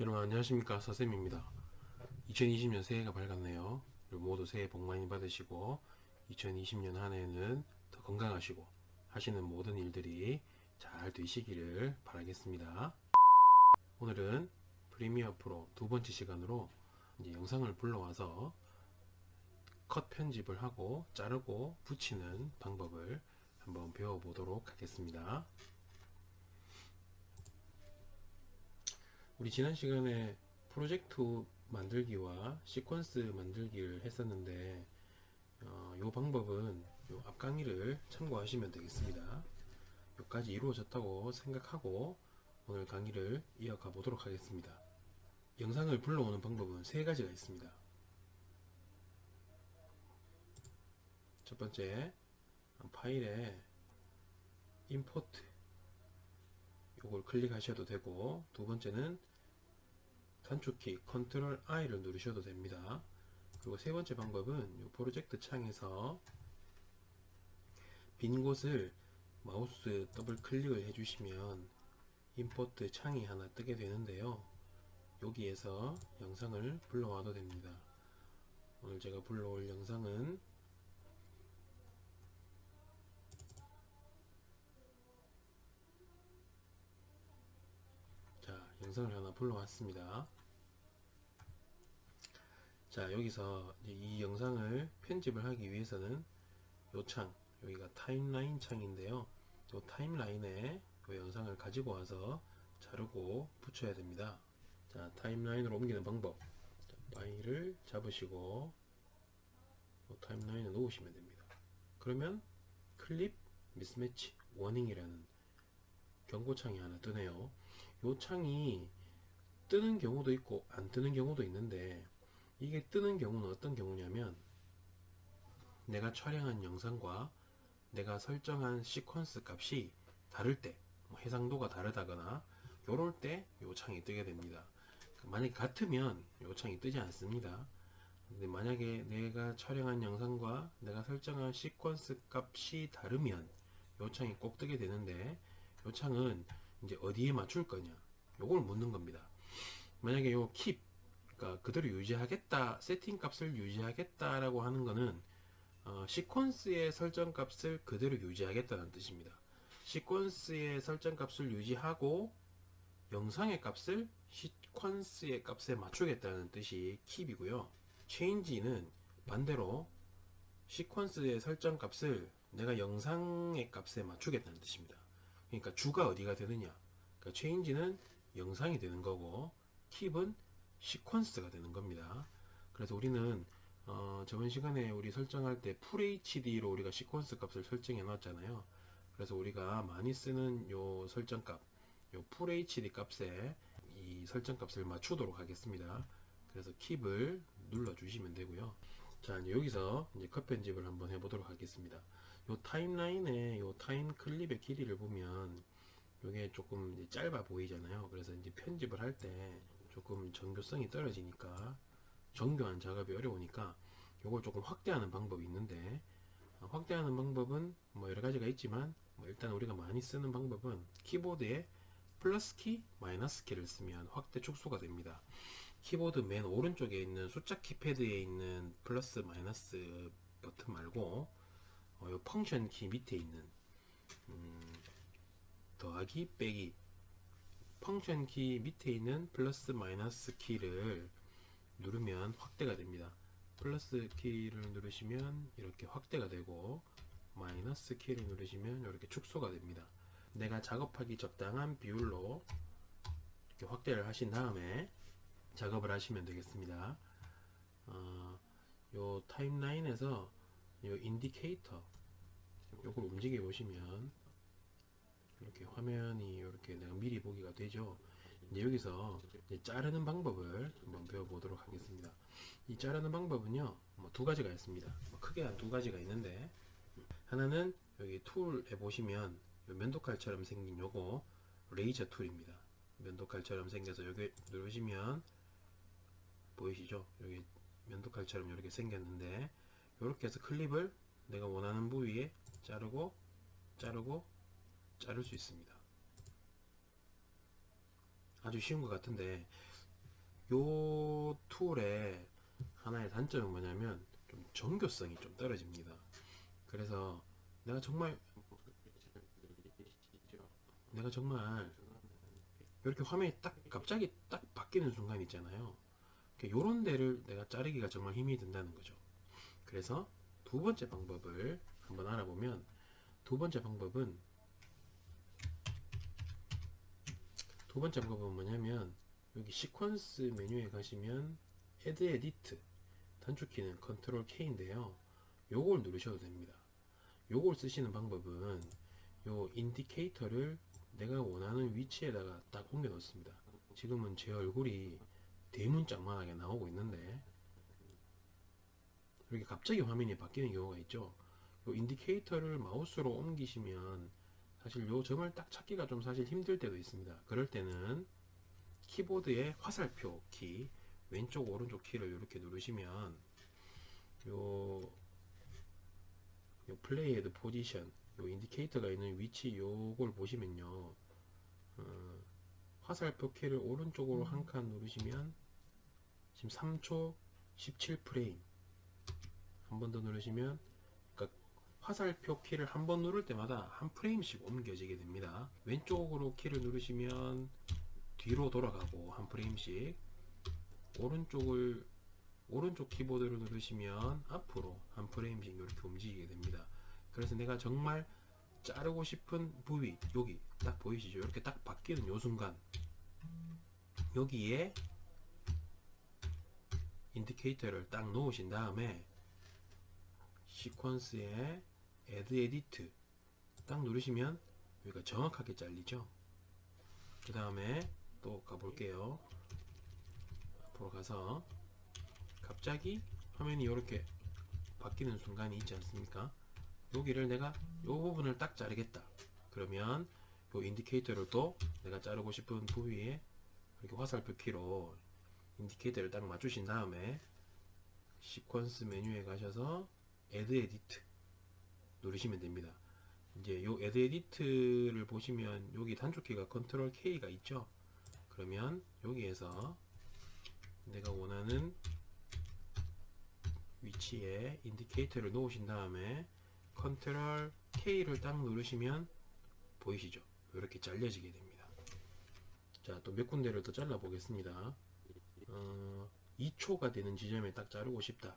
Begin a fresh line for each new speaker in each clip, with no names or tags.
여러분 안녕하십니까? 서쌤입니다. 2020년 새해가 밝았네요. 여러분 모두 새해 복 많이 받으시고 2020년 한 해는 더 건강하시고 하시는 모든 일들이 잘 되시기를 바라겠습니다. 오늘은 프리미어 프로 두 번째 시간으로 이제 영상을 불러와서 컷 편집을 하고 자르고 붙이는 방법을 한번 배워보도록 하겠습니다 우리 지난 시간에 프로젝트 만들기와 시퀀스 만들기를 했었는데 어, 이 방법은 요 앞 강의를 참고하시면 되겠습니다. 여기까지 이루어졌다고 생각하고 오늘 강의를 이어가 보도록 하겠습니다. 영상을 불러오는 방법은 세 가지가 있습니다. 첫 번째 파일에 임 요걸 클릭하셔도 되고 두 번째는 단축키 컨트롤 I를 누르셔도 됩니다. 그리고 세 번째 방법은 요 프로젝트 창에서 빈 곳을 마우스 더블 클릭을 해주시면 임포트 창이 하나 뜨게 되는데요. 여기에서 영상을 불러와도 됩니다. 오늘 제가 불러올 영상은 자, 영상을 하나 불러왔습니다. 자, 여기서 이 영상을 편집을 하기 위해서는 요 창, 여기가 타임라인 창인데요. 요 타임라인에 요 영상을 가지고 와서 자르고 붙여야 됩니다. 자, 타임라인으로 옮기는 방법. 자, 파일을 잡으시고 요 타임라인에 놓으시면 됩니다. 그러면 클립 미스매치 워닝이라는 경고창이 하나 뜨네요. 요 창이 뜨는 경우도 있고 안 뜨는 경우도 있는데 이게 뜨는 경우는 어떤 경우냐면 내가 촬영한 영상과 내가 설정한 시퀀스 값이 다를 때, 뭐 해상도가 다르다거나 요럴 때 요 창이 뜨게 됩니다. 만약에 같으면 요 창이 뜨지 않습니다. 근데 만약에 내가 촬영한 영상과 내가 설정한 시퀀스 값이 다르면 요 창이 꼭 뜨게 되는데 요 창은 이제 어디에 맞출 거냐. 요걸 묻는 겁니다. 만약에 요킵 그러니까 그대로 유지하겠다 세팅 값을 유지하겠다라고 하는 거는 어, 시퀀스의 설정 값을 그대로 유지하겠다는 뜻입니다. 시퀀스의 설정 값을 유지하고 영상의 값을 시퀀스의 값에 맞추겠다는 뜻이 킵이고요. change는 반대로 시퀀스의 설정 값을 내가 영상의 값에 맞추겠다는 뜻입니다 그러니까 주가 어디가 되느냐. 그러니까 체인지는 영상이 되는 거고 킵은 시퀀스가 되는 겁니다. 그래서 우리는 어, 저번 시간에 우리 설정할 때 FHD로 우리가 시퀀스 값을 설정해 놨잖아요. 그래서 우리가 많이 쓰는 요 설정 값, 요 FHD 값에 이 설정 값을 맞추도록 하겠습니다. 그래서 킵을 눌러 주시면 되고요. 자, 이제 여기서 이제 컷 편집을 한번 해보도록 하겠습니다. 요 타임라인에 요 타임 클립의 길이를 보면 요게 조금 이제 짧아 보이잖아요. 그래서 이제 편집을 할 때 조금 정교성이 떨어지니까 정교한 작업이 어려우니까 요걸 조금 확대하는 방법이 있는데 어, 확대하는 방법은 뭐 여러 가지가 있지만 뭐 일단 우리가 많이 쓰는 방법은 키보드에 플러스 키, 마이너스 키를 쓰면 확대 축소가 됩니다. 키보드 맨 오른쪽에 있는 숫자 키패드에 있는 플러스 마이너스 버튼 말고 어, 요 펑션 키 밑에 있는 음, 더하기 빼기 펑션 키 밑에 있는 플러스 마이너스 키를 누르면 확대가 됩니다. 플러스 키를 누르시면 이렇게 확대가 되고 마이너스 키를 누르시면 이렇게 축소가 됩니다. 내가 작업하기 적당한 비율로 이렇게 확대를 하신 다음에 작업을 하시면 되겠습니다. 어, 요 타임라인에서 요 인디케이터 요걸 움직여 보시면 이렇게 화면이 이렇게 내가 미리 보기가 되죠. 이제 여기서 이제 자르는 방법을 한번 배워보도록 하겠습니다. 이 자르는 방법은요, 뭐 두 가지가 있습니다. 뭐 크게 한 두 가지가 있는데, 하나는 여기 툴에 보시면 요 면도칼처럼 생긴 요거 레이저 툴입니다. 면도칼처럼 생겨서 여기 누르시면 보이시죠? 여기 면도칼처럼 이렇게 생겼는데 이렇게 해서 클립을 내가 원하는 부위에 자르고 자르고 자를 수 있습니다. 아주 쉬운 것 같은데 요 툴의 하나의 단점은 뭐냐면 좀 정교성이 좀 떨어집니다. 그래서 내가 정말 내가 정말 이렇게 화면이 딱 갑자기 딱 바뀌는 순간 있잖아요. 요런 데를 내가 자르기가 정말 힘이 든다는 거죠. 그래서 두 번째 방법을 한번 알아보면 두 번째 방법은 두 번째 방법은 뭐냐면 여기 시퀀스 메뉴에 가시면 Add Edit 단축키는 Ctrl K인데요. 요걸 누르셔도 됩니다. 요걸 쓰시는 방법은 요 인디케이터를 내가 원하는 위치에다가 딱 옮겨 놓습니다. 지금은 제 얼굴이 대문짝만하게 나오고 있는데 이렇게 갑자기 화면이 바뀌는 경우가 있죠. 요 인디케이터를 마우스로 옮기시면 사실 요 점을 딱 찾기가 좀 사실 힘들 때도 있습니다. 그럴 때는 키보드의 화살표 키 왼쪽 오른쪽 키를 이렇게 누르시면 요, 요 플레이 헤드 포지션 요 인디케이터가 있는 위치 요걸 보시면요 어, 화살표 키를 오른쪽으로 한 칸 누르시면 지금 3초 17프레임. 한 번 더 누르시면 그러니까 화살표 키를 한 번 누를 때마다 한 프레임씩 옮겨지게 됩니다. 왼쪽으로 키를 누르시면 뒤로 돌아가고 한 프레임씩. 오른쪽을 오른쪽 키보드를 누르시면 앞으로 한 프레임씩 이렇게 움직이게 됩니다. 그래서 내가 정말 자르고 싶은 부위 여기 딱 보이시죠? 이렇게 딱 바뀌는 요 순간. 여기에 인디케이터를 딱 놓으신 다음에 시퀀스에 Add Edit 딱 누르시면 여기가 정확하게 잘리죠? 그 다음에 또 가볼게요. 앞으로 가서 갑자기 화면이 이렇게 바뀌는 순간이 있지 않습니까? 여기를 내가 이 부분을 딱 자르겠다. 그러면 이 인디케이터를 또 내가 자르고 싶은 부위에 이렇게 화살표 키로 인디케이터를 딱 맞추신 다음에 시퀀스 메뉴에 가셔서 Add Edit 누르시면 됩니다 이제 요 Add Edit를 보시면 여기 단축키가 Ctrl K가 있죠 그러면 여기에서 내가 원하는 위치에 인디케이터를 놓으신 다음에 컨트롤 K를 딱 누르시면 보이시죠? 이렇게 잘려지게 됩니다. 자, 또 몇 군데를 더 잘라 보겠습니다. 어, 2초가 되는 지점에 딱 자르고 싶다.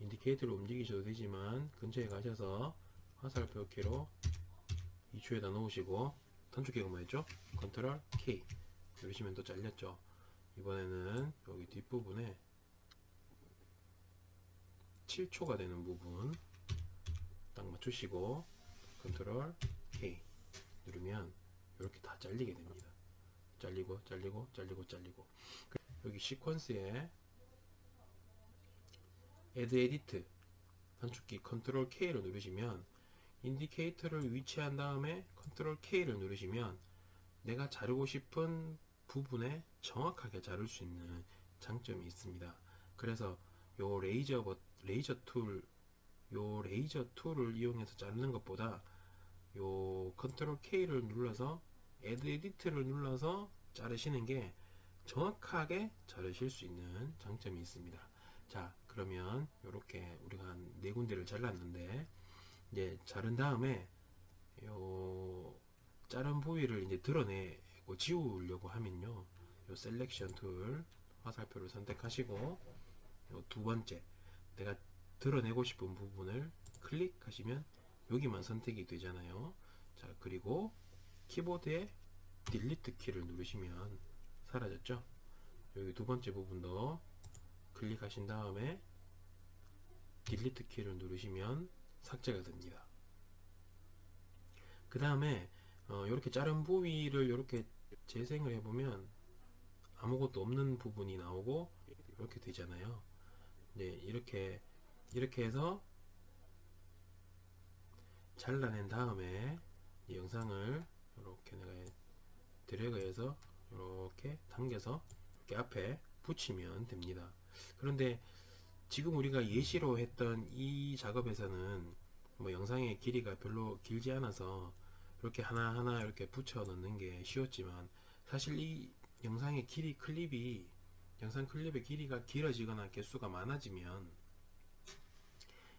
인디케이터를 움직이셔도 되지만 근처에 가셔서 화살표 키로 2초에다 놓으시고 단축키가 뭐였죠? 컨트롤 K 누르시면 또 잘렸죠. 이번에는 여기 뒷부분에 7초가 되는 부분 딱 맞추시고 컨트롤 K 누르면 이렇게 다 잘리게 됩니다. 잘리고 잘리고 잘리고 잘리고 여기 시퀀스에 Add Edit 단축키 컨트롤 K를 누르시면 인디케이터를 위치한 다음에 컨트롤 K를 누르시면 내가 자르고 싶은 부분에 정확하게 자를 수 있는 장점이 있습니다. 그래서 요 레이저 버, 레이저 툴, 요 레이저 툴을 이용해서 자르는 것보다 요 컨트롤 K를 눌러서 Add Edit를 눌러서 자르시는 게 정확하게 자르실 수 있는 장점이 있습니다. 자, 그러면 이렇게 우리가 한 네 군데를 잘랐는데 이제 자른 다음에 요 자른 부위를 이제 드러내고 지우려고 하면요. 요 셀렉션 툴 화살표를 선택하시고 요 두 번째 내가 드러내고 싶은 부분을 클릭하시면 여기만 선택이 되잖아요. 자, 그리고 키보드에 딜리트 키를 누르시면 사라졌죠? 여기 두 번째 부분도 클릭하신 다음에 딜리트 키를 누르시면 삭제가 됩니다. 그 다음에 어, 이렇게 자른 부위를 이렇게 재생을 해보면 아무것도 없는 부분이 나오고 이렇게 되잖아요. 네, 이렇게 이렇게 해서 잘라낸 다음에 이 영상을 이렇게 내가 드래그해서 이렇게 당겨서 이렇게 앞에 붙이면 됩니다. 그런데 지금 우리가 예시로 했던 이 작업에서는 뭐 영상의 길이가 별로 길지 않아서 이렇게 하나하나 이렇게 붙여 넣는 게 쉬웠지만 사실 이 영상의 길이 클립이 영상 클립의 길이가 길어지거나 개수가 많아지면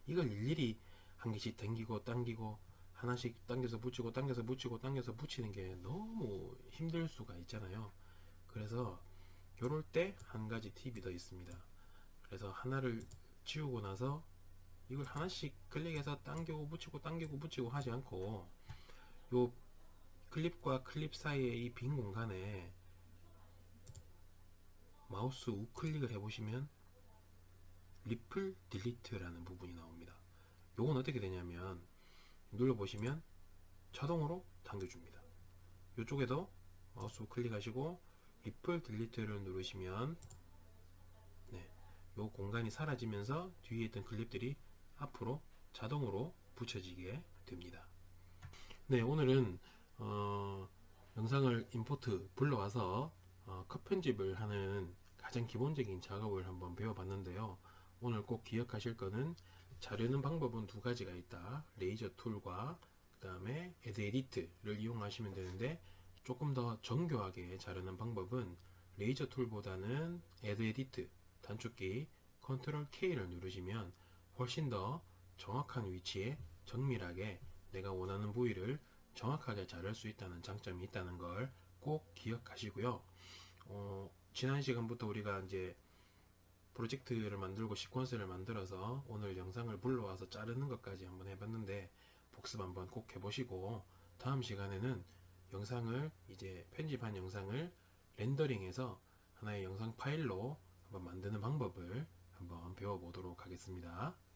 이걸 일일이 한 개씩 당기고 당기고 하나씩 당겨서 붙이고 당겨서 붙이고 당겨서 붙이는 게 너무 힘들 수가 있잖아요. 그래서 요럴 때 한 가지 팁이 더 있습니다. 그래서 하나를 지우고 나서 이걸 하나씩 클릭해서 당기고 붙이고 당기고 붙이고 하지 않고 요 클립과 클립 사이의 이빈 공간에 마우스 우클릭을 해보시면 리플 딜리트라는 부분이 나옵니다. 요건 어떻게 되냐면 눌러보시면 자동으로 당겨줍니다. 이쪽에도 마우스 우클릭하시고 리플 딜리트를 누르시면 네, 요 공간이 사라지면서 뒤에 있던 클립들이 앞으로 자동으로 붙여지게 됩니다. 네, 오늘은 어, 영상을 임포트 불러와서 어, 컷 편집을 하는 가장 기본적인 작업을 한번 배워봤는데요. 오늘 꼭 기억하실 거는 자르는 방법은 두 가지가 있다. 레이저 툴과 그 다음에 에드 에디트를 이용하시면 되는데 조금 더 정교하게 자르는 방법은 레이저 툴보다는 에드 에디트 단축키 컨트롤 K를 누르시면 훨씬 더 정확한 위치에 정밀하게 내가 원하는 부위를 정확하게 자를 수 있다는 장점이 있다는 걸 꼭 기억하시고요. 어, 지난 시간부터 우리가 이제 프로젝트를 만들고 시퀀스를 만들어서 오늘 영상을 불러와서 자르는 것까지 한번 해봤는데 복습 한번 꼭 해보시고 다음 시간에는 영상을 이제 편집한 영상을 렌더링해서 하나의 영상 파일로 한번 만드는 방법을 한번 배워보도록 하겠습니다.